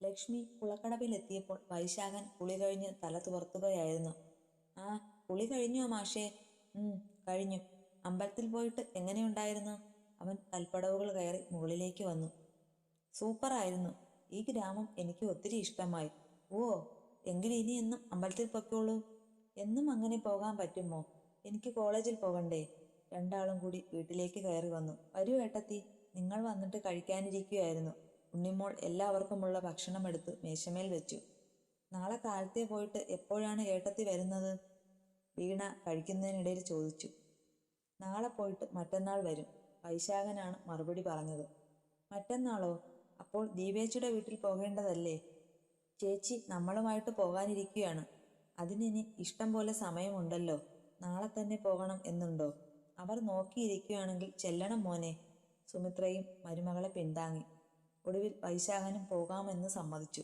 ലക്ഷ്മി കുളക്കടവിലെത്തിയപ്പോൾ വൈശാഖൻ കുളി കഴിഞ്ഞ് തല തുവർത്തുകയായിരുന്നു ആ കുളി കഴിഞ്ഞോ മാഷേ? ഉം കഴിഞ്ഞു. അമ്പലത്തിൽ പോയിട്ട് എങ്ങനെയുണ്ടായിരുന്നു? അവൻ കൽപ്പടവുകൾ കയറി മുകളിലേക്ക് വന്നു. സൂപ്പറായിരുന്നു ഈ ഗ്രാമം എനിക്ക് ഒത്തിരി ഇഷ്ടമായി. ഓ എങ്കിൽ ഇനി എന്നും അമ്പലത്തിൽ പൊയ്ക്കോളൂ. എന്നും അങ്ങനെ പോകാൻ പറ്റുമോ? എനിക്ക് കോളേജിൽ പോകണ്ടേ? രണ്ടാളും കൂടി വീട്ടിലേക്ക് കയറി വന്നു. വരൂ ഏട്ടത്തി നിങ്ങൾ വന്നിട്ട് കഴിക്കാനിരിക്കുകയായിരുന്നു. ഉണ്ണിമോൾ എല്ലാവർക്കുമുള്ള ഭക്ഷണം എടുത്ത് മേശമേൽ വെച്ചു. നാളെ കാലത്തെ പോയിട്ട് എപ്പോഴാണ് ഏട്ടത്തി വരുന്നത്? വീണ കഴിക്കുന്നതിനിടയിൽ ചോദിച്ചു. നാളെ പോയിട്ട് മറ്റന്നാൾ വരും വൈശാഖനാണ് മറുപടി പറഞ്ഞത്. മറ്റന്നാളോ? അപ്പോൾ ദീപേച്ചിയുടെ വീട്ടിൽ പോകേണ്ടതല്ലേ? ചേച്ചി നമ്മളുമായിട്ട് പോകാനിരിക്കുകയാണ്. അതിനിനി ഇഷ്ടം പോലെ സമയമുണ്ടല്ലോ. നാളെ തന്നെ പോകണം എന്നുണ്ടോ? അവർ നോക്കിയിരിക്കുകയാണെങ്കിൽ ചെല്ലണം മോനെ സുമിത്രയും മരുമകളെ പിന്താങ്ങി. ഒടുവിൽ വൈശാഖനും പോകാമെന്ന് സമ്മതിച്ചു.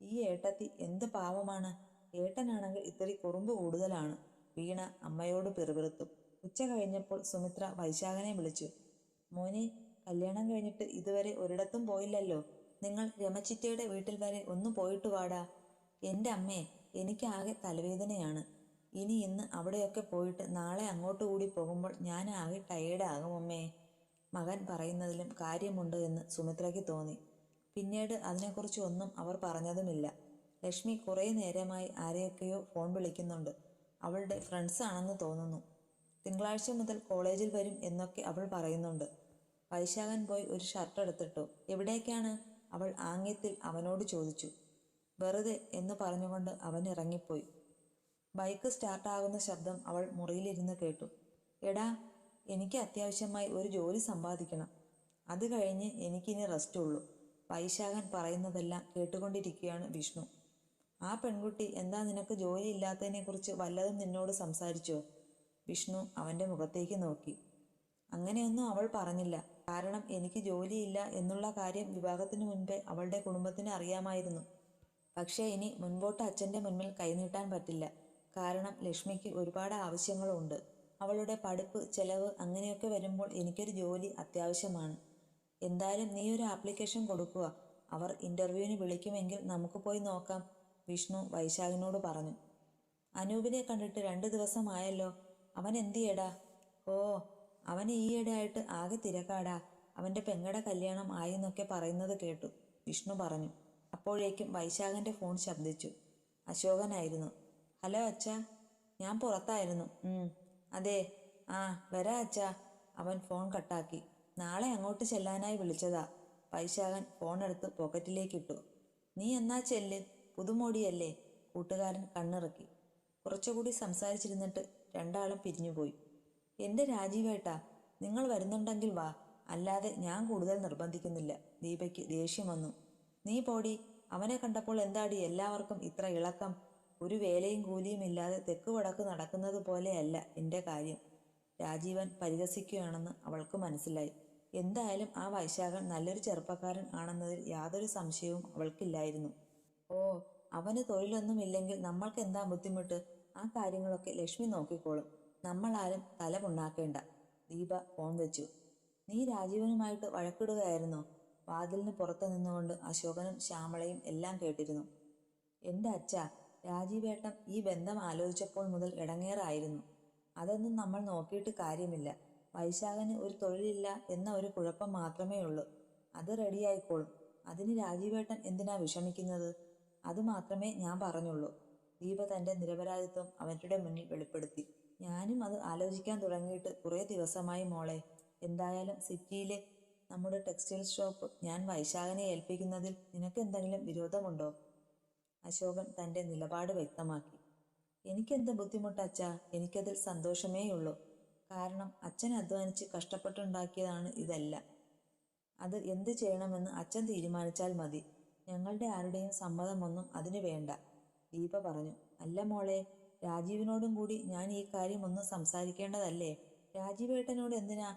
ഈ ഏട്ടത്തി എന്ത് പാവമാണ്? ഏട്ടനാണെങ്കിൽ ഇത്തിരി കുറുമ്പ് കൂടുതലാണ്. വീണ അമ്മയോട് പിറുപിറുത്തു. ഉച്ച കഴിഞ്ഞപ്പോൾ സുമിത്ര വൈശാഖനെ വിളിച്ചു. മോനെ കല്യാണം കഴിഞ്ഞിട്ട് ഇതുവരെ ഒരിടത്തും പോയില്ലല്ലോ. നിങ്ങൾ രമച്ചിറ്റയുടെ വീട്ടിൽ വരെ ഒന്ന് പോയിട്ട് വാടാ. എന്റെ അമ്മേ എനിക്കാകെ തലവേദനയാണ്. ഇനി ഇന്ന് അവിടെയൊക്കെ പോയിട്ട് നാളെ അങ്ങോട്ട് കൂടി പോകുമ്പോൾ ഞാൻ ആകെ ടയേർഡാകും അമ്മേ. മകൻ പറയുന്നതിലും കാര്യമുണ്ട് എന്ന് സുമിത്രയ്ക്ക് തോന്നി. പിന്നീട് അതിനെക്കുറിച്ച് ഒന്നും അവർ പറഞ്ഞതുമില്ല. ലക്ഷ്മി കുറേ നേരമായി ആരെയൊക്കെയോ ഫോൺ വിളിക്കുന്നുണ്ട്. അവളുടെ ഫ്രണ്ട്സ് ആണെന്ന് തോന്നുന്നു. തിങ്കളാഴ്ച മുതൽ കോളേജിൽ വരും എന്നൊക്കെ അവൾ പറയുന്നുണ്ട്. വൈശാഖൻ പോയി ഒരു ഷർട്ട് എടുത്തിട്ടു. എവിടേക്കാണ്? അവൾ ആംഗ്യത്തിൽ അവനോട് ചോദിച്ചു. വെറുതെ എന്ന് പറഞ്ഞുകൊണ്ട് അവൻ ഇറങ്ങിപ്പോയി. ബൈക്ക് സ്റ്റാർട്ടാകുന്ന ശബ്ദം അവൾ മുറിയിലിരുന്ന് കേട്ടു. എടാ എനിക്ക് അത്യാവശ്യമായി ഒരു ജോലി സമ്പാദിക്കണം. അത് കഴിഞ്ഞ് എനിക്കിനി റെസ്റ്റ് ഉള്ളൂ വൈശാഖൻ പറയുന്നതെല്ലാം കേട്ടുകൊണ്ടിരിക്കുകയാണ് വിഷ്ണു. ആ പെൺകുട്ടി എന്താ നിനക്ക് ജോലി ഇല്ലാത്തതിനെക്കുറിച്ച് വല്ലതും നിന്നോട് സംസാരിച്ചോ? വിഷ്ണു അവന്റെ മുഖത്തേക്ക് നോക്കി. അങ്ങനെയൊന്നും അവൾ പറഞ്ഞില്ല. കാരണം എനിക്ക് ജോലിയില്ല എന്നുള്ള കാര്യം വിവാഹത്തിന് മുൻപേ അവളുടെ കുടുംബത്തിന് അറിയാമായിരുന്നു. പക്ഷേ ഇനി മുൻപോട്ട് അച്ഛന്റെ മുന്നിൽ കൈനീട്ടാൻ പറ്റില്ല. കാരണം ലക്ഷ്മിക്ക് ഒരുപാട് ആവശ്യങ്ങളുണ്ട്. അവളുടെ പഠിപ്പ് ചെലവ് അങ്ങനെയൊക്കെ വരുമ്പോൾ എനിക്കൊരു ജോലി അത്യാവശ്യമാണ്. എന്തായാലും നീ ഒരു ആപ്ലിക്കേഷൻ കൊടുക്കുക. അവർ ഇന്റർവ്യൂവിന് വിളിക്കുമെങ്കിൽ നമുക്ക് പോയി നോക്കാം വിഷ്ണു വൈശാഖിനോട് പറഞ്ഞു. അനൂപിനെ കണ്ടിട്ട് രണ്ട് ദിവസമായല്ലോ. അവൻ എന്തിയടാ? ഓ അവൻ ഈയിടെയായിട്ട് ആകെ തിരക്കാടാ. അവന്റെ പെങ്ങടെ കല്യാണം ആയെന്നൊക്കെ പറയുന്നത് കേട്ടു വിഷ്ണു പറഞ്ഞു. അപ്പോഴേക്കും വൈശാഖന്റെ ഫോൺ ശബ്ദിച്ചു. അശോകനായിരുന്നു. ഹലോ അച്ഛാ ഞാൻ പുറത്തായിരുന്നു. അതെ. ആ വരാ അച്ഛാ. അവൻ ഫോൺ കട്ടാക്കി. നാളെ അങ്ങോട്ട് ചെല്ലാനായി വിളിച്ചതാ. പൈശാകൻ ഫോൺ എടുത്ത് പോക്കറ്റിലേക്കിട്ടു നീ എന്നാ ചെല്ല്? പുതുമോടിയല്ലേ? കൂട്ടുകാരൻ കണ്ണിറക്കി. കുറച്ചുകൂടി സംസാരിച്ചിരുന്നിട്ട് രണ്ടാളും പിരിഞ്ഞുപോയി. എന്റെ രാജീവേട്ടാ നിങ്ങൾ വരുന്നുണ്ടെങ്കിൽ വാ. അല്ലാതെ ഞാൻ കൂടുതൽ നിർബന്ധിക്കുന്നില്ല. ദീപയ്ക്ക് ദേഷ്യം വന്നു. നീ പോടി. അവനെ കണ്ടപ്പോൾ എന്താടി? എല്ലാവർക്കും ഇത്ര ഇളക്കം. ഒരു വേലയും കൂലിയും ഇല്ലാതെ തെക്ക് വടക്ക് നടക്കുന്നത് പോലെയല്ല എന്റെ കാര്യം. രാജീവൻ പരിഹസിക്കുകയാണെന്ന് അവൾക്ക് മനസ്സിലായി. എന്തായാലും ആ വൈശാഖൻ നല്ലൊരു ചെറുപ്പക്കാരൻ ആണെന്നതിൽ യാതൊരു സംശയവും അവൾക്കില്ലായിരുന്നു. ഓ അവന് തൊഴിലൊന്നുമില്ലെങ്കിൽ നമ്മൾക്ക് എന്താ ബുദ്ധിമുട്ട്? ആ കാര്യങ്ങളൊക്കെ ലക്ഷ്മി നോക്കിക്കോളും. നമ്മളാരും തല പുണ്ണാക്കേണ്ട ദീപ ഫോൺ വെച്ചു. നീ രാജീവനുമായിട്ട് വഴക്കിടുകയായിരുന്നോ? വാതിലിന് പുറത്ത് നിന്നുകൊണ്ട് അശോകനും ശ്യാമളയും എല്ലാം കേട്ടിരുന്നു. എന്റെ അച്ഛ രാജീവേട്ടൻ ഈ ബന്ധം ആലോചിച്ചപ്പോൾ മുതൽ ഇടങ്ങേറായിരുന്നു. അതൊന്നും നമ്മൾ നോക്കിയിട്ട് കാര്യമില്ല. വൈശാഖന് ഒരു തൊഴിലില്ല എന്ന ഒരു കുഴപ്പം മാത്രമേ ഉള്ളൂ. അത് റെഡിയായിക്കോളും. അതിന് രാജീവേട്ടൻ എന്തിനാ വിഷമിക്കുന്നത്? അത് മാത്രമേ ഞാൻ പറഞ്ഞുള്ളൂ. ദീപ തന്റെ നിരപരാധിത്വം അവരുടെ മുന്നിൽ വെളിപ്പെടുത്തി. ഞാനും അത് ആലോചിക്കാൻ തുടങ്ങിയിട്ട് കുറേ ദിവസമായി മോളെ. എന്തായാലും സിറ്റിയിലെ നമ്മുടെ ടെക്സ്റ്റൈൽ ഷോപ്പ് ഞാൻ വൈശാഖനെ ഏൽപ്പിക്കുന്നതിൽ നിനക്ക് എന്തെങ്കിലും വിരോധമുണ്ടോ? അശോകൻ തന്റെ നിലപാട് വ്യക്തമാക്കി. എനിക്കെന്ത് ബുദ്ധിമുട്ടച്ചാ? എനിക്കതിൽ സന്തോഷമേയുള്ളൂ. കാരണം അച്ഛൻ അധ്വാനിച്ച് കഷ്ടപ്പെട്ടുണ്ടാക്കിയതാണ് ഇതല്ല. അത് എന്ത് ചെയ്യണമെന്ന് അച്ഛൻ തീരുമാനിച്ചാൽ മതി. ഞങ്ങളുടെ ആരുടെയും സമ്മതമൊന്നും അതിന് വേണ്ട ദീപ പറഞ്ഞു. അല്ല മോളെ രാജീവിനോടും കൂടി ഞാൻ ഈ കാര്യം ഒന്ന് സംസാരിക്കേണ്ടതല്ലേ? രാജീവേട്ടനോട് എന്തിനാ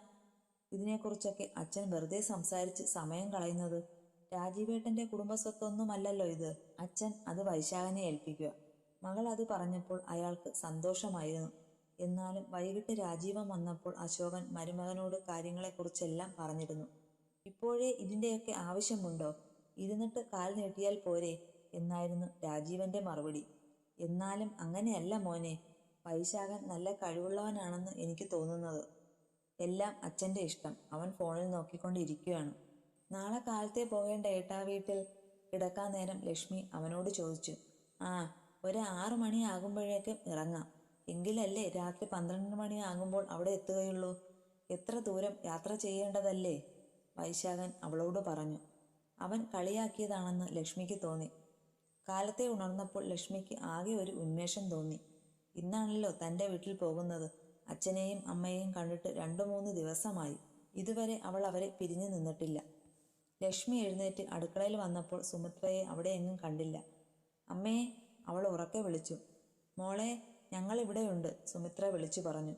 ഇതിനെക്കുറിച്ചൊക്കെ അച്ഛൻ വെറുതെ സംസാരിച്ച് സമയം കളയുന്നത്? രാജീവേട്ടന്റെ കുടുംബസ്വത്തൊന്നുമല്ലല്ലോ ഇത്. അച്ഛൻ അത് വൈശാഖനെ ഏൽപ്പിക്കുക. മകൾ അത് പറഞ്ഞപ്പോൾ അയാൾക്ക് സന്തോഷമായിരുന്നു. എന്നാലും വൈകിട്ട് രാജീവൻ വന്നപ്പോൾ അശോകൻ മരുമകനോട് കാര്യങ്ങളെക്കുറിച്ചെല്ലാം പറഞ്ഞിരുന്നു. ഇപ്പോഴേ ഇതിന്റെയൊക്കെ ആവശ്യമുണ്ടോ? ഇരുന്നിട്ട് കാൽ നീട്ടിയാൽ പോരെ എന്നായിരുന്നു രാജീവന്റെ മറുപടി. എന്നാലും അങ്ങനെയല്ല മോനെ. വൈശാഖൻ നല്ല കഴിവുള്ളവനാണെന്ന് എനിക്ക് തോന്നുന്നത്. എല്ലാം അച്ഛന്റെ ഇഷ്ടം. അവൻ ഫോണിൽ നോക്കിക്കൊണ്ടിരിക്കുകയാണ്. നാളെ കാലത്തെ പോകേണ്ട ഏട്ടാ വീട്ടിൽ? കിടക്കാൻ നേരം ലക്ഷ്മി അവനോട് ചോദിച്ചു. ആ ഒരു ആറു മണിയാകുമ്പോഴേക്കും ഇറങ്ങാം. എങ്കിലല്ലേ രാത്രി പന്ത്രണ്ട് മണിയാകുമ്പോൾ അവിടെ എത്തുകയുള്ളൂ. എത്ര ദൂരം യാത്ര ചെയ്യേണ്ടതല്ലേ? വൈശാഖൻ അവളോട് പറഞ്ഞു. അവൻ കളിയാക്കിയതാണെന്ന് ലക്ഷ്മിക്ക് തോന്നി. കാലത്തെ ഉണർന്നപ്പോൾ ലക്ഷ്മിക്ക് ആകെ ഒരു ഉന്മേഷം തോന്നി. ഇന്നാണല്ലോ തന്റെ വീട്ടിൽ പോകുന്നത്. അച്ഛനെയും അമ്മയെയും കണ്ടിട്ട് രണ്ടു മൂന്ന് ദിവസമായി. ഇതുവരെ അവൾ അവരെ പിരിഞ്ഞു നിന്നിട്ടില്ല. ലക്ഷ്മി എഴുന്നേറ്റ് അടുക്കളയിൽ വന്നപ്പോൾ സുമിത്രയെ അവിടെ എങ്ങും കണ്ടില്ല. അമ്മേ അവൾ ഉറക്കെ വിളിച്ചു. മോളെ ഞങ്ങൾ ഇവിടെയുണ്ട് സുമിത്ര വിളിച്ചു പറഞ്ഞു.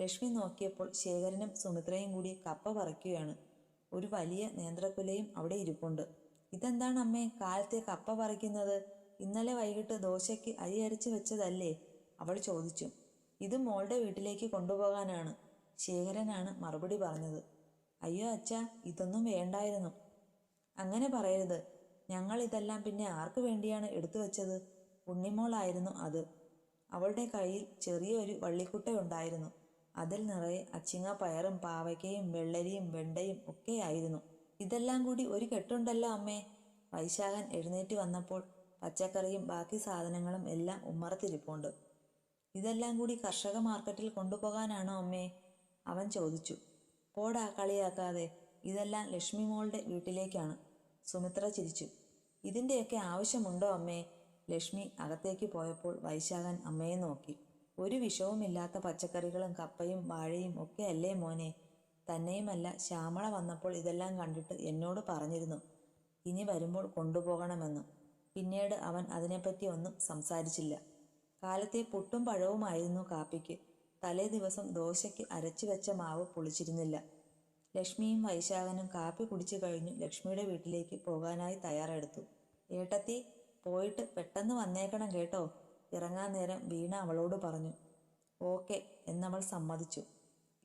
ലക്ഷ്മി നോക്കിയപ്പോൾ ശേഖരനും സുമിത്രയും കൂടി കപ്പ പറിക്കുകയാണ്. ഒരു വലിയ നേന്ത്രക്കുലയും അവിടെ ഇരിപ്പുണ്ട്. ഇതെന്താണ് അമ്മേ കാലത്തെ കപ്പ പറിക്കുന്നത്? ഇന്നലെ വൈകിട്ട് ദോശയ്ക്ക് അരി അരച്ച് വെച്ചതല്ലേ? അവൾ ചോദിച്ചു. ഇത് മോളുടെ വീട്ടിലേക്ക് കൊണ്ടുപോകാനാണ് ശേഖരനാണ് മറുപടി പറഞ്ഞത്. അയ്യോ അച്ഛ ഇതൊന്നും വേണ്ടായിരുന്നു. അങ്ങനെ പറയരുത്. ഞങ്ങൾ ഇതെല്ലാം പിന്നെ ആർക്കു വേണ്ടിയാണ് എടുത്തു വെച്ചത്? ഉണ്ണിമോളായിരുന്നു അത്. അവളുടെ കയ്യിൽ ചെറിയൊരു വള്ളിക്കുട്ടയുണ്ടായിരുന്നു അതിൽ നിറയെ അച്ചിങ്ങ പയറും പാവയ്ക്കയും വെള്ളരിയും വെണ്ടയും ഒക്കെയായിരുന്നു ഇതെല്ലാം കൂടി ഒരു കെട്ടുണ്ടല്ലോ അമ്മേ. വൈശാഖൻ എഴുന്നേറ്റ് വന്നപ്പോൾ പച്ചക്കറിയും ബാക്കി സാധനങ്ങളും എല്ലാം ഉമ്മറത്തിരിപ്പുണ്ട്. ഇതെല്ലാം കൂടി കർഷക മാർക്കറ്റിൽ കൊണ്ടുപോകാനാണോ അമ്മേ? അവൻ ചോദിച്ചു. പോടാ കളിയാക്കാതെ. ഇതെല്ലാം ലക്ഷ്മി മോളുടെ വീട്ടിലേക്കാണ്. സുമിത്ര ചിരിച്ചു. ഇതിന്റെയൊക്കെ ആവശ്യമുണ്ടോ അമ്മേ? ലക്ഷ്മി അകത്തേക്ക് പോയപ്പോൾ വൈശാഖൻ അമ്മയെ നോക്കി. ഒരു വിഷവുമില്ലാത്ത പച്ചക്കറികളും കപ്പയും വാഴയും ഒക്കെ അല്ലേ മോനെ? തന്നെയുമല്ല ശ്യാമള വന്നപ്പോൾ ഇതെല്ലാം കണ്ടിട്ട് എന്നോട് പറഞ്ഞിരുന്നു. ഇനി വരുമ്പോൾ കൊണ്ടുപോകണമെന്ന്. പിന്നീട് അവൻ അതിനെപ്പറ്റി ഒന്നും സംസാരിച്ചില്ല. കാലത്തെ പുട്ടും പഴവുമായിരുന്നു കാപ്പിക്ക്. തലേ ദിവസം ദോശയ്ക്ക് അരച്ചു വെച്ച മാവ് പുളിച്ചിരുന്നില്ല. ലക്ഷ്മിയും വൈശാഖനും കാപ്പി കുടിച്ചു കഴിഞ്ഞു. ലക്ഷ്മിയുടെ വീട്ടിലേക്ക് പോകാനായി തയ്യാറെടുത്തു. ഏട്ടത്തി പോയിട്ട് പെട്ടെന്ന് വന്നേക്കണം കേട്ടോ ഇറങ്ങാൻ നേരം വീണ അവളോട് പറഞ്ഞു. ഓക്കെ എന്നവൾ സമ്മതിച്ചു.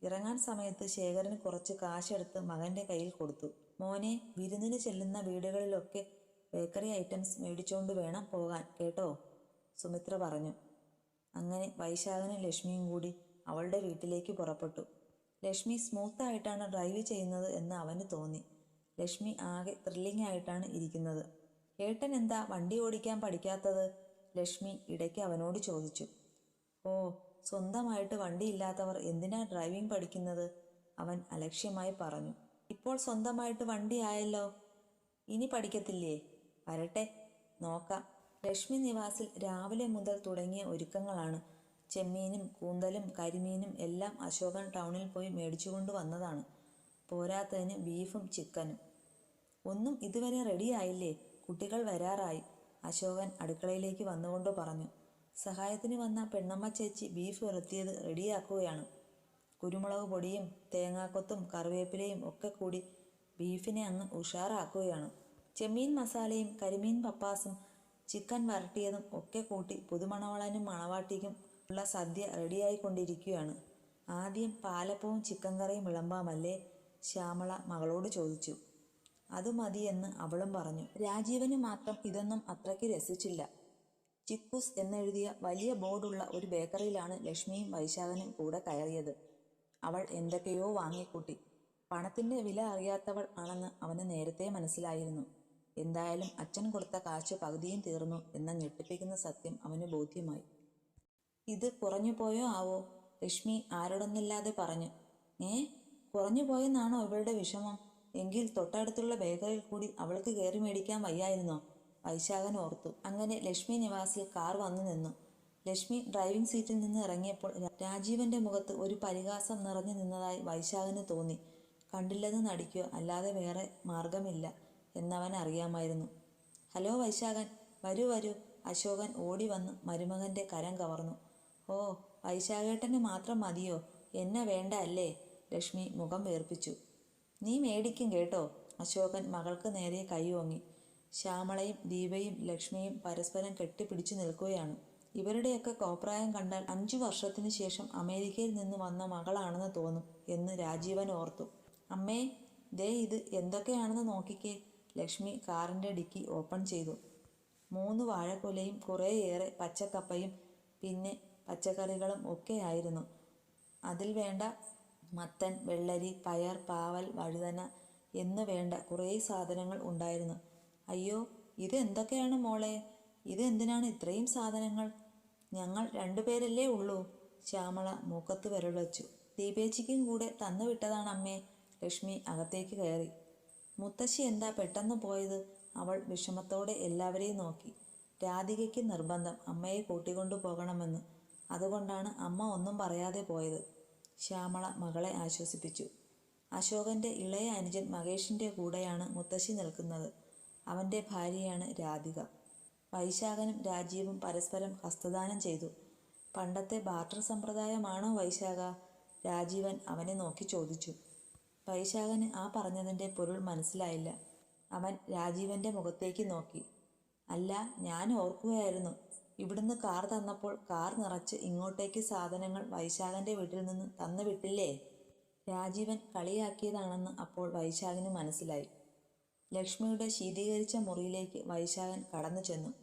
ഇറങ്ങാൻ സമയത്ത് ശേഖരൻ കുറച്ച് കാശെടുത്ത് മകന്റെ കയ്യിൽ കൊടുത്തു. മോനെ വിരുന്നിന് ചെല്ലുന്ന വീടുകളിലൊക്കെ ബേക്കറി ഐറ്റംസ് മേടിച്ചുകൊണ്ട് വേണം പോകാൻ കേട്ടോ സുമിത്ര പറഞ്ഞു. അങ്ങനെ വൈശാഖനും ലക്ഷ്മിയും കൂടി അവളുടെ വീട്ടിലേക്ക് പുറപ്പെട്ടു. ലക്ഷ്മി സ്മൂത്തായിട്ടാണ് ഡ്രൈവ് ചെയ്യുന്നത് എന്ന് അവന് തോന്നി. ലക്ഷ്മി ആകെ ത്രില്ലിംഗ് ആയിട്ടാണ് ഇരിക്കുന്നത്. ഏട്ടൻ എന്താ വണ്ടി ഓടിക്കാൻ പഠിക്കാത്തത്? ലക്ഷ്മി ഇടയ്ക്ക് അവനോട് ചോദിച്ചു. ഓ സ്വന്തമായിട്ട് വണ്ടിയില്ലാത്തവർ എന്തിനാ ഡ്രൈവിംഗ് പഠിക്കുന്നത്? അവൻ അലക്ഷ്യമായി പറഞ്ഞു. ഇപ്പോൾ സ്വന്തമായിട്ട് വണ്ടി ആയല്ലോ. ഇനി പഠിക്കത്തില്ലേ? വരട്ടെ നോക്കാം. ലക്ഷ്മി നിവാസിൽ രാവിലെ മുതൽ തുടങ്ങിയ ഒരുക്കങ്ങളാണ് ചെമ്മീനും കൂന്തലും കരിമീനും എല്ലാം അശോകൻ ടൗണിൽ പോയി മേടിച്ചുകൊണ്ട് വന്നതാണ്. പോരാത്തതിന് ബീഫും ചിക്കനും. ഒന്നും ഇതുവരെ റെഡിയായില്ലേ കുട്ടികൾ വരാറായി. അശോകൻ അടുക്കളയിലേക്ക് വന്നുകൊണ്ട് പറഞ്ഞു. സഹായത്തിന് വന്ന പെണ്ണമ്മ ചേച്ചി ബീഫ് ഉരത്തിയത് റെഡിയാക്കുകയാണ് കുരുമുളക് പൊടിയും തേങ്ങാക്കൊത്തും കറിവേപ്പിലയും ഒക്കെ കൂടി ബീഫിനെ അങ്ങ് ഉഷാറാക്കുകയാണ്. ചെമ്മീൻ മസാലയും കരിമീൻ പപ്പാസും ചിക്കൻ വരട്ടിയതും ഒക്കെ കൂട്ടി പുതുമണവളനും മണവാട്ടിക്കും ഉള്ള സദ്യ റെഡിയായിക്കൊണ്ടിരിക്കുകയാണ്. ആദ്യം പാലപ്പവും ചിക്കൻ കറിയും വിളമ്പാമല്ലേ? ശ്യാമള മകളോട് ചോദിച്ചു. അത് മതിയെന്ന് അവളും പറഞ്ഞു. രാജീവന് മാത്രം ഇതൊന്നും അത്രയ്ക്ക് രസിച്ചില്ല. ചിക്കൂസ് എന്നെഴുതിയ വലിയ ബോർഡുള്ള ഒരു ബേക്കറിയിലാണ് ലക്ഷ്മിയും വൈശാഖനും കൂടെ കയറിയത്. അവൾ എന്തൊക്കെയോ വാങ്ങിക്കൂട്ടി. പണത്തിന്റെ വില അറിയാത്തവൾ ആണെന്ന് അവന് നേരത്തെ മനസ്സിലായിരുന്നു. എന്തായാലും അച്ഛൻ കൊടുത്ത കാശ് പകുതിയും തീർന്നു എന്ന ഞെട്ടിപ്പിക്കുന്ന സത്യം അവന് ബോധ്യമായി. ഇത് കുറഞ്ഞു പോയോ ആവോ? ലക്ഷ്മി ആരോടൊന്നില്ലാതെ പറഞ്ഞു. ഏ? കുറഞ്ഞു പോയെന്നാണോ ഇവളുടെ വിഷമം? എങ്കിൽ തൊട്ടടുത്തുള്ള ബേക്കറിയിൽ കൂടി അവൾക്ക് കയറി മേടിക്കാൻ വയ്യായിരുന്നോ? വൈശാഖൻ ഓർത്തു. അങ്ങനെ ലക്ഷ്മി നിവാസിൽ കാർ വന്നു നിന്നു. ലക്ഷ്മി ഡ്രൈവിംഗ് സീറ്റിൽ നിന്ന് ഇറങ്ങിയപ്പോൾ രാജീവന്റെ മുഖത്ത് ഒരു പരിഹാസം നിറഞ്ഞു നിന്നതായി വൈശാഖന് തോന്നി. കണ്ടില്ലെന്ന് നടിക്കുക അല്ലാതെ വേറെ മാർഗമില്ല എന്നവൻ അറിയാമായിരുന്നു. ഹലോ വൈശാഖൻ വരൂ വരൂ. അശോകൻ ഓടി വന്ന് മരുമകന്റെ കരം കവർന്നു. ഓ വൈശാഖേട്ടന് മാത്രം മതിയോ? എന്നെ വേണ്ട അല്ലേ? ലക്ഷ്മി മുഖം വേർപ്പിച്ചു. നീ മേടിക്കും കേട്ടോ. അശോകൻ മകൾക്ക് നേരെ കൈ ഓങ്ങി. ശ്യാമളയും ദീപയും ലക്ഷ്മിയും പരസ്പരം കെട്ടിപ്പിടിച്ചു നിൽക്കുകയാണ്. ഇവരുടെയൊക്കെ കോപ്രായം കണ്ടാൽ അഞ്ചു വർഷത്തിനു ശേഷം അമേരിക്കയിൽ നിന്ന് വന്ന മകളാണെന്ന് തോന്നും എന്ന് രാജീവൻ ഓർത്തു. അമ്മേ ദേ ഇത് എന്തൊക്കെയാണെന്ന് നോക്കിക്കേ. ലക്ഷ്മി കാറിന്റെ ഡിക്കി ഓപ്പൺ ചെയ്തു. മൂന്ന് വാഴക്കുലയും കുറേയേറെ പച്ചക്കപ്പയും പിന്നെ പച്ചക്കറികളും ഒക്കെ അതിൽ വേണ്ട മത്തൻ വെള്ളരി പയർ പാവൽ വഴുതന എന്ന് വേണ്ട കുറേ സാധനങ്ങൾ ഉണ്ടായിരുന്നു. അയ്യോ ഇത് എന്തൊക്കെയാണ് മോളെ? ഇത് എന്തിനാണ് ഇത്രയും സാധനങ്ങൾ? ഞങ്ങൾ രണ്ടുപേരല്ലേ ഉള്ളൂ ശ്യാമള മൂക്കത്ത് വിരൽ ദീപേച്ചിക്കും കൂടെ തന്നു വിട്ടതാണ് അമ്മേ. ലക്ഷ്മി അകത്തേക്ക് കയറി. മുത്തശ്ശി എന്താ പെട്ടെന്ന് പോയത്? അവൾ വിഷമത്തോടെ എല്ലാവരെയും നോക്കി. രാധികയ്ക്ക് നിർബന്ധം അമ്മയെ കൂട്ടിക്കൊണ്ടു പോകണമെന്ന്. അതുകൊണ്ടാണ് അമ്മ ഒന്നും പറയാതെ പോയത്. ശ്യാമള മകളെ ആശ്വസിപ്പിച്ചു. അശോകന്റെ ഇളയ അനുജൻ മഹേഷിന്റെ കൂടെയാണ് മുത്തശ്ശി നിൽക്കുന്നത്. അവന്റെ ഭാര്യയാണ് രാധിക. വൈശാഖനും രാജീവും പരസ്പരം ഹസ്തദാനം ചെയ്തു. പണ്ടത്തെ ബാർട്ടർ സമ്പ്രദായമാണോ വൈശാഖ? രാജീവൻ അവനെ നോക്കി ചോദിച്ചു. വൈശാഖന് ആ പറഞ്ഞതിന്റെ പൊരുൾ മനസ്സിലായില്ല. അവൻ രാജീവന്റെ മുഖത്തേക്ക് നോക്കി. അല്ല ഞാൻ ഓർക്കുകയായിരുന്നു. ഇവിടുന്ന് കാർ തന്നപ്പോൾ കാർ നിറച്ച് ഇങ്ങോട്ടേക്ക് സാധനങ്ങൾ വൈശാഖന്റെ വീട്ടിൽ നിന്ന് തന്നു വിട്ടില്ലേ? രാജീവൻ കളിയാക്കിയതാണെന്ന് അപ്പോൾ വൈശാഖിന് മനസ്സിലായി. ലക്ഷ്മിയുടെ ശീതീകരിച്ച മുറിയിലേക്ക് വൈശാഖൻ കടന്നു ചെന്നു.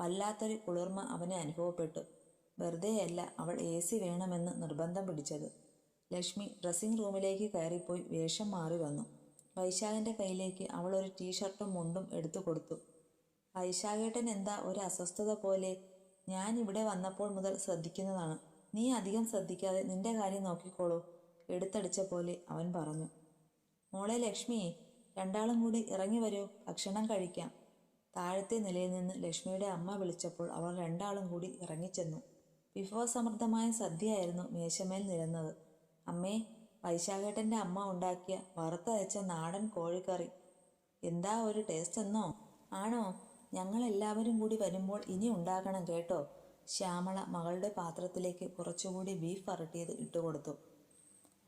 വല്ലാത്തൊരു കുളിർമ അവന് അനുഭവപ്പെട്ടു. വെറുതെയല്ല അവൾ എ സി വേണമെന്ന് നിർബന്ധം പിടിച്ചത്. ലക്ഷ്മി ഡ്രസ്സിംഗ് റൂമിലേക്ക് കയറിപ്പോയി വേഷം മാറി വന്നു. വൈശാഖന്റെ കയ്യിലേക്ക് അവൾ ഒരു ടീഷർട്ടും മുണ്ടും എടുത്തു കൊടുത്തു. വൈശാഖേട്ടൻ എന്താ ഒരു അസ്വസ്ഥത പോലെ ഞാൻ ഇവിടെ വന്നപ്പോൾ മുതൽ ശ്രദ്ധിക്കുന്നതാണ്. നീ അധികം ശ്രദ്ധിക്കാതെ നിന്റെ കാര്യം നോക്കിക്കോളൂ എടുത്തടിച്ച പോലെ അവൻ പറഞ്ഞു. മോളെ ലക്ഷ്മി രണ്ടാളും കൂടി ഇറങ്ങി വരൂ ഭക്ഷണം കഴിക്കാം. താഴത്തെ നിലയിൽ നിന്ന് ലക്ഷ്മിയുടെ അമ്മ വിളിച്ചപ്പോൾ അവർ രണ്ടാളും കൂടി ഇറങ്ങിച്ചെന്നു. വിഭവസമൃദ്ധമായ സദ്യയായിരുന്നു മേശമേൽ നിരന്നത്. അമ്മേ വൈശാഖേട്ടന്റെ അമ്മ ഉണ്ടാക്കിയ വറുത്തയച്ച നാടൻ കോഴിക്കറി. എന്താ ഒരു ടേസ്റ്റ് എന്നോ? ആണോ? ഞങ്ങൾ എല്ലാവരും കൂടി വരുമ്പോൾ ഇനി ഉണ്ടാകണം കേട്ടോ. ശ്യാമള മകളുടെ പാത്രത്തിലേക്ക് കുറച്ചുകൂടി ബീഫ് വരട്ടിയത് ഇട്ടുകൊടുത്തു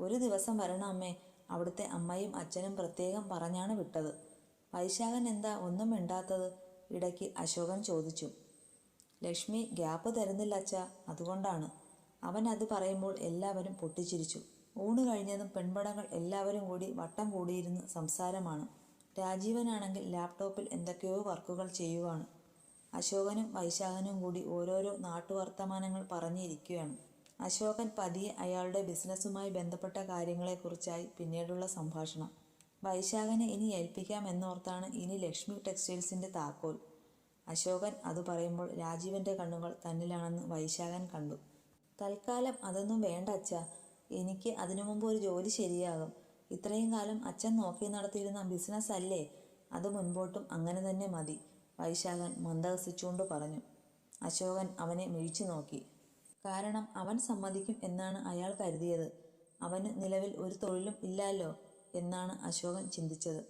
ഒരു ദിവസം വരണം അമ്മേ. അവിടുത്തെ അമ്മയും അച്ഛനും പ്രത്യേകം പറഞ്ഞാണ് വിട്ടത്. വൈശാഖൻ എന്താ ഒന്നും മിണ്ടാത്തത്? ഇടയ്ക്ക് അശോകൻ ചോദിച്ചു. ലക്ഷ്മി ഗ്യാപ്പ് തരുന്നില്ല അച്ഛ. അതുകൊണ്ടാണ്. അവൻ അത് പറയുമ്പോൾ എല്ലാവരും പൊട്ടിച്ചിരിച്ചു. ഊണ് കഴിഞ്ഞതും പെൺപടങ്ങൾ എല്ലാവരും കൂടി വട്ടം കൂടിയിരുന്ന് സംസാരമാണ്. രാജീവനാണെങ്കിൽ ലാപ്ടോപ്പിൽ എന്തൊക്കെയോ വർക്കുകൾ ചെയ്യുവാണ്. അശോകനും വൈശാഖനും കൂടി ഓരോരോ നാട്ടുവർത്തമാനങ്ങൾ പറഞ്ഞിരിക്കുകയാണ്. അശോകൻ പതിയെ അയാളുടെ ബിസിനസ്സുമായി ബന്ധപ്പെട്ട കാര്യങ്ങളെക്കുറിച്ചായി പിന്നീടുള്ള സംഭാഷണം. വൈശാഖനെ ഇനി ഏൽപ്പിക്കാം എന്നോർത്താണ് ഇനി ലക്ഷ്മി ടെക്സ്റ്റൈൽസിന്റെ താക്കോൽ. അശോകൻ അത് പറയുമ്പോൾ രാജീവന്റെ കണ്ണുകൾ തന്നിലാണെന്ന് വൈശാഖൻ കണ്ടു. തൽക്കാലം അതൊന്നും വേണ്ട അച്ഛ. എനിക്ക് അതിനു മുമ്പ് ഒരു ജോലി ശരിയാകും. ഇത്രയും കാലം അച്ഛൻ നോക്കി നടത്തിയിരുന്ന ബിസിനസ് അല്ലേ? അത് മുൻപോട്ടും അങ്ങനെ തന്നെ മതി വൈശാഖൻ മന്ദഹസിച്ചുകൊണ്ട് പറഞ്ഞു. അശോകൻ അവനെ മിഴിച്ചു നോക്കി. കാരണം അവൻ സമ്മതിക്കും എന്നാണ് അയാൾ കരുതിയത്. അവന് നിലവിൽ ഒരു തൊഴിലും ഇല്ലല്ലോ എന്നാണ് അശോകൻ ചിന്തിച്ചത്.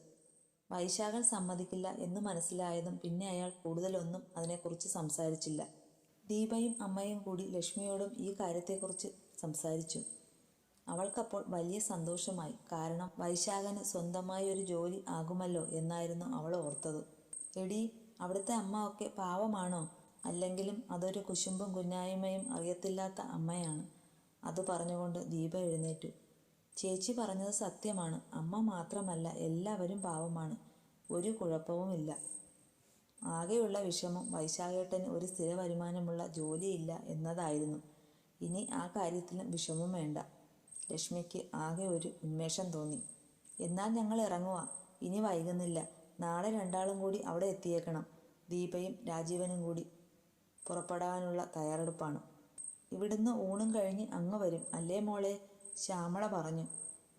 വൈശാഖൻ സമ്മതിക്കില്ല എന്ന് മനസ്സിലായതും പിന്നെ അയാൾ കൂടുതലൊന്നും അതിനെക്കുറിച്ച് സംസാരിച്ചില്ല. ദീപയും അമ്മയും കൂടി ലക്ഷ്മിയോടും ഈ കാര്യത്തെക്കുറിച്ച് സംസാരിച്ചു. അവൾക്കപ്പോൾ വലിയ സന്തോഷമായി. കാരണം വൈശാഖന് സ്വന്തമായ ഒരു ജോലി ആകുമല്ലോ എന്നായിരുന്നു അവൾ ഓർത്തത്. എടി അവിടുത്തെ അമ്മ ഒക്കെ പാവമാണോ? അല്ലെങ്കിലും അതൊരു കുശുമ്പും കുഞ്ഞായ്മയും അറിയത്തില്ലാത്ത അമ്മയാണ്. അത് പറഞ്ഞുകൊണ്ട് ദീപ എഴുന്നേറ്റു. ചേച്ചി പറഞ്ഞത് സത്യമാണ്. അമ്മ മാത്രമല്ല എല്ലാവരും പാവമാണ്. ഒരു കുഴപ്പവുമില്ല. ആകെയുള്ള വിഷമം വൈശാഖേട്ടന് ഒരു സ്ഥിര വരുമാനമുള്ള ജോലിയില്ല എന്നതായിരുന്നു. ഇനി ആ കാര്യത്തിലും വിഷമം വേണ്ട. ലക്ഷ്മിക്ക് ആകെ ഒരു ഉന്മേഷം തോന്നി. എന്നാൽ ഞങ്ങൾ ഇറങ്ങുക ഇനി വൈകുന്നില്ല. നാളെ രണ്ടാളും കൂടി അവിടെ എത്തിയേക്കണം ദീപയും രാജീവനും കൂടി പുറപ്പെടാനുള്ള തയ്യാറെടുപ്പാണ്. ഇവിടുന്ന് ഊണും കഴിഞ്ഞ് അങ്ങ് വരും. അല്ലേ മോളെ ശ്യാമള പറഞ്ഞു.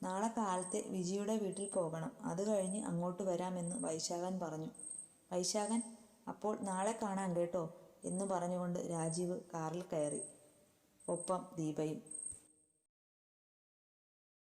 നാളെ കാലത്തെ വിജിയുടെ വീട്ടിൽ പോകണം. അത് കഴിഞ്ഞ് അങ്ങോട്ട് വരാമെന്ന് വൈശാഖൻ പറഞ്ഞു. വൈശാഖൻ അപ്പോൾ നാളെ കാണാം കേട്ടോ എന്ന് പറഞ്ഞുകൊണ്ട് രാജീവ് കാറിൽ കയറി. ഒപ്പം ദീപയും.